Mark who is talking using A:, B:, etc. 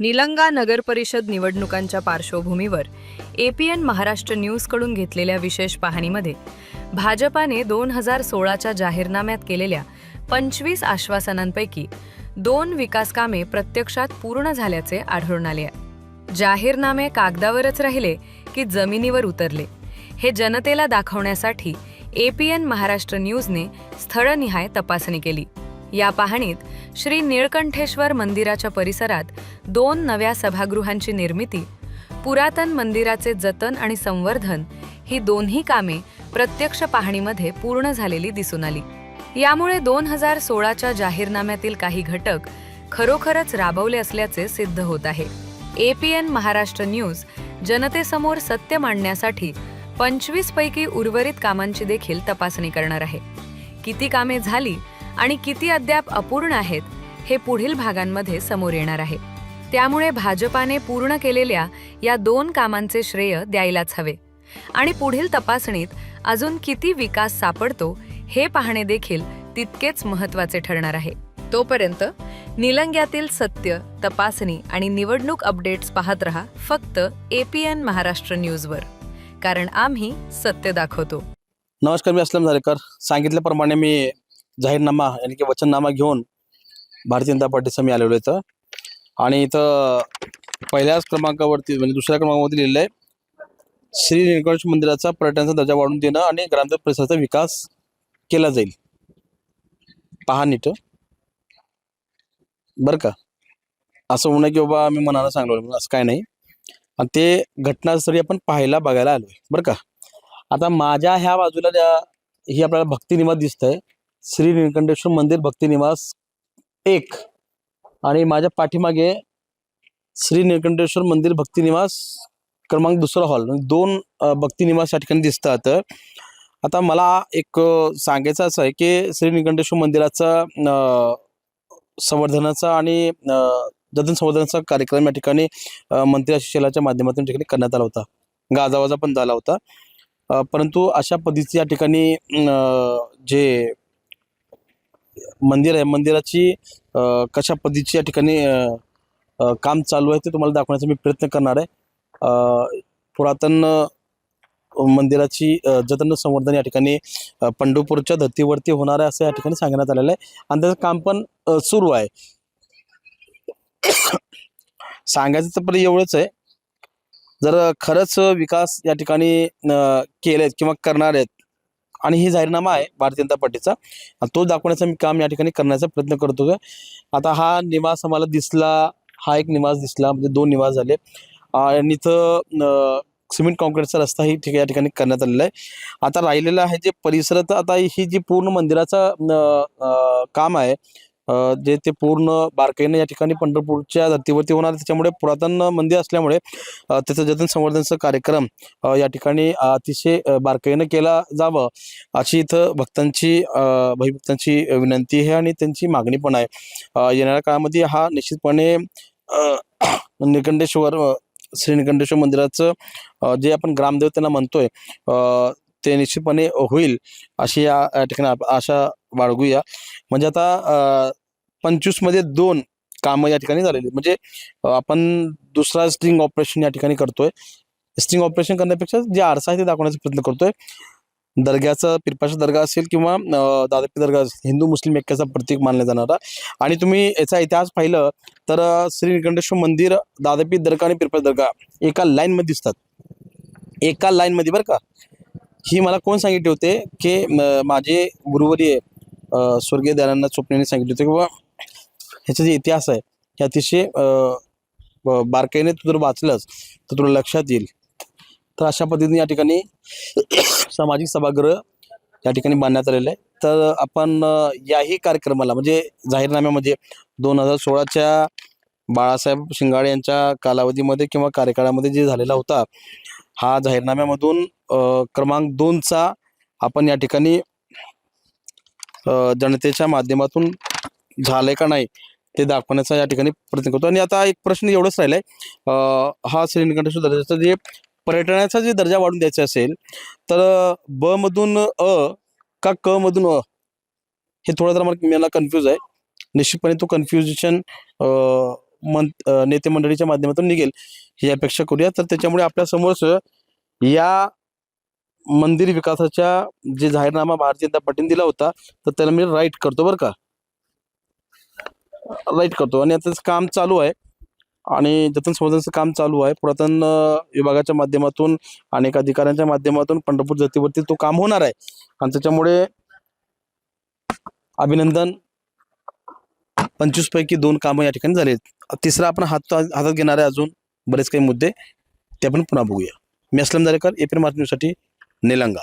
A: निलंगा नगर परिषद निवडणुकांच्या पार्श्वभूमीवर एपीएन महाराष्ट्र न्यूजकडून घेतलेल्या विशेष पाहणीमध्ये भाजपाने दोन हजार सोळाच्या जाहीरनाम्यात केलेल्या पंचवीस आश्वासनांपैकी दोन विकास कामे प्रत्यक्षात पूर्ण झाल्याचे आढळून आले जाहीरनामे कागदावरच राहिले की जमिनीवर उतरले. हे जनतेला दाखवण्यासाठी एपीएन महाराष्ट्र न्यूजने स्थळनिहाय तपासणी केली. या पाहणीत श्री निळकंठेश्वर मंदिराच्या परिसरात दोन नव्या सभागृहांची निर्मिती पुरातन मंदिराचे जतन आणि संवर्धन ही दोन्ही कामे प्रत्यक्ष पाहणीमध्ये पूर्ण झालेली दिसून आली. यामुळे दोन हजार सोळाच्या जाहीरनाम्यातील काही घटक खरोखरच राबवले असल्याचे सिद्ध होत आहे. एपीएन महाराष्ट्र न्यूज जनतेसमोर सत्य मांडण्यासाठी पंचवीस पैकी उर्वरित कामांची देखील तपासणी करणार आहे. किती कामे झाली आणि किती अद्याप अपूर्ण आहेत हे पुढील भागांमध्ये समोर येणार आहे. त्यामुळे भाजपाने पूर्ण केलेल्या या दोन कामांचे श्रेय द्यायलाच हवे. आणि पुढील तपासणीत अजून किती विकास सापडतो हे पाहणे देखील तितकेच महत्त्वाचे ठरणार आहे. तोपर्यंत निलंग्यातील सत्य तपासणी आणि निवडणूक अपडेट्स पाहत रहा फक्त एपीएन महाराष्ट्र न्यूजवर. कारण आम्ही सत्य दाखवतो.
B: नमस्कार मी असलम झालेकर. सांगितल्याप्रमाणे मी जाहीरनामा यानी की वचननामा घेऊन भारतीय जनता पार्टीचा मी आलेलो इथं. आणि इथं पहिल्याच क्रमांकावरती म्हणजे दुसऱ्या क्रमांकावरती लिहिलं आहे श्री निळकंठ मंदिराचा पर्यटनाचा दर्जा वाढून देणं आणि ग्रामीण परिसराचा विकास केला जाईल. पहा नीट. बरं का? असं होणं की बाबा मी मनानं सांगलो असं काय नाही. आणि ते घटनास्थळी आपण पाहायला बघायला आलोय. बरं का? आता माझ्या ह्या बाजूला ज्या ही आपल्याला भक्तिनिवास दिसतंय श्री निळकंठेश्वर मंदिर भक्ती निवास एक. आणि माझ्या पाठीमागे श्री निळकंठेश्वर मंदिर भक्ती निवास क्रमांक दुसरा हॉल. म्हणजे दोन भक्तिनिवास भक्ती निवास या ठिकाणी दिसतात. आता मला एक सांगायचं असं आहे की श्री निळकंठेश्वर मंदिराचा संवर्धनाचा आणि जतन संवर्धनाचा कार्यक्रम या ठिकाणी मंत्री आशिषेलाच्या माध्यमातून ठिकाणी करण्यात आला होता. गाजावाजा पण झाला होता. परंतु अशा पद्धतीचे या ठिकाणी जे मंदिर आहे. मंदिराची कशा पद्धतीची या ठिकाणी काम चालू आहे ते तुम्हाला दाखवण्याचा मी प्रयत्न करणार आहे. अ, पुरातन मंदिराची जतन संवर्धन या ठिकाणी पंढरपूरच्या धर्तीवरती होणार आहे असं या ठिकाणी सांगण्यात आलेलं आहे. आणि त्याचं काम पण सुरू आहे. सांगायचं तर पण एवढंच आहे. जर खरंच विकास या ठिकाणी केले आहेत किंवा करणार आहेत आणि हे जाहीरनामा आहे भारतीय जनता पार्टीचा. तो दाखवण्याचं मी काम या ठिकाणी करण्याचा प्रयत्न करतो आता हा निवास आम्हाला दिसला हा एक निवास दिसला म्हणजे दोन निवास झाले. आणि इथं सिमेंट कॉन्क्रीटचा रस्ता ही ठिक या ठिकाणी करण्यात आलेला आहे. आता राहिलेला आहे जे परिसर आता ही जी पूर्ण मंदिराचं काम आहे जे ते पूर्ण बारकाईने या ठिकाणी पंढरपूरच्या धर्तीवरती होणार त्याच्यामुळे पुरातन मंदिर असल्यामुळे त्याचं जतन संवर्धनचा कार्यक्रम या ठिकाणी अतिशय बारकाईनं केला जावं अशी इथं भक्तांची भाईभक्तांची विनंती आहे आणि त्यांची मागणी पण आहे. येणाऱ्या काळामध्ये हा निश्चितपणे निकंडेश्वर श्री निकंडेश्वर मंदिराचं जे आपण ग्रामदेव त्यांना म्हणतोय ते निश्चितपणे होईल अशी या या ठिकाणी आशा बाळगूया. म्हणजे आता पंचवीसमध्ये दोन कामं या ठिकाणी झालेली म्हणजे आपण दुसरा स्ट्रिंग ऑपरेशन या ठिकाणी करतोय. स्ट्रिंग ऑपरेशन करण्यापेक्षा जे आरसा आहे ते दाखवण्याचा प्रयत्न करतोय. दर्ग्याचा पिरपाशा दर्गा असेल किंवा दादापी दर्गा असेल हिंदू मुस्लिम ऐक्याचा प्रतीक मानला जाणारा. आणि तुम्ही याचा इतिहास पाहिलं तर श्री निकंडेश्वर मंदिर दादापी दर्गा आणि पिरपाश दर्गा एका लाईनमध्ये दिसतात. एका लाईनमध्ये बरं का? ही मला कोण सांगितले होते की माझे गुरुवरी स्वर्गीय दयानंद चोपण्याने सांगितले होते किंवा ह्याचा जे इतिहास आहे हे अतिशय बारकाईने तू जर वाचलंस तर तुला लक्षात येईल. तर अशा पद्धतीने या ठिकाणी सामाजिक सभागृह या ठिकाणी बांधण्यात आलेलं आहे. तर आपण याही कार्यक्रमाला म्हणजे जाहीरनाम्यामध्ये दोन हजार सोळाच्या बाळासाहेब शिंगाडे यांच्या कालावधीमध्ये किंवा कार्यकाळामध्ये जे झालेला होता हा जाहीरनाम्यामधून क्रमांक दोनचा आपण या ठिकाणी जनतेच्या माध्यमातून झालंय का नाही ते दाखवण्याचा या ठिकाणी प्रयत्न करतो. आणि आता एक प्रश्न एवढंच राहिलाय. हा श्रीनिकंठेश्वर दर्जाचा जे पर्यटनाचा जे दर्जा वाढून द्यायचा असेल तर ब मधून अ का क मधून अ? हे थोडं जरा मला मला कन्फ्यूज आहे. निश्चितपणे तो कन्फ्युजेशन मन नेते मंडळीच्या माध्यमातून निघेल ही अपेक्षा करूया. तर त्याच्यामुळे आपल्या समोरच या मंदिर विकासाच्या जे जाहीरनामा भारतीय जनता पार्टीने दिला होता तर त्याला मी राईट करतो बरं का? राईट करतो. आणि आता काम चालू आहे. आणि जतन संवर्धनचं काम चालू आहे. पुरातन विभागाच्या माध्यमातून अनेक अधिकाऱ्यांच्या माध्यमातून पंढरपूर जतीवरती तो काम होणार आहे. आणि त्याच्यामुळे अभिनंदन. पंचवीस पैकी दोन कामं या ठिकाणी झाले तिसरा आपण हात हातात घेणार आहे अजून बरेच काही मुद्दे. ते आपण पुन्हा बघूया. मी असलम दारेकर एपी मार्च निलंगा.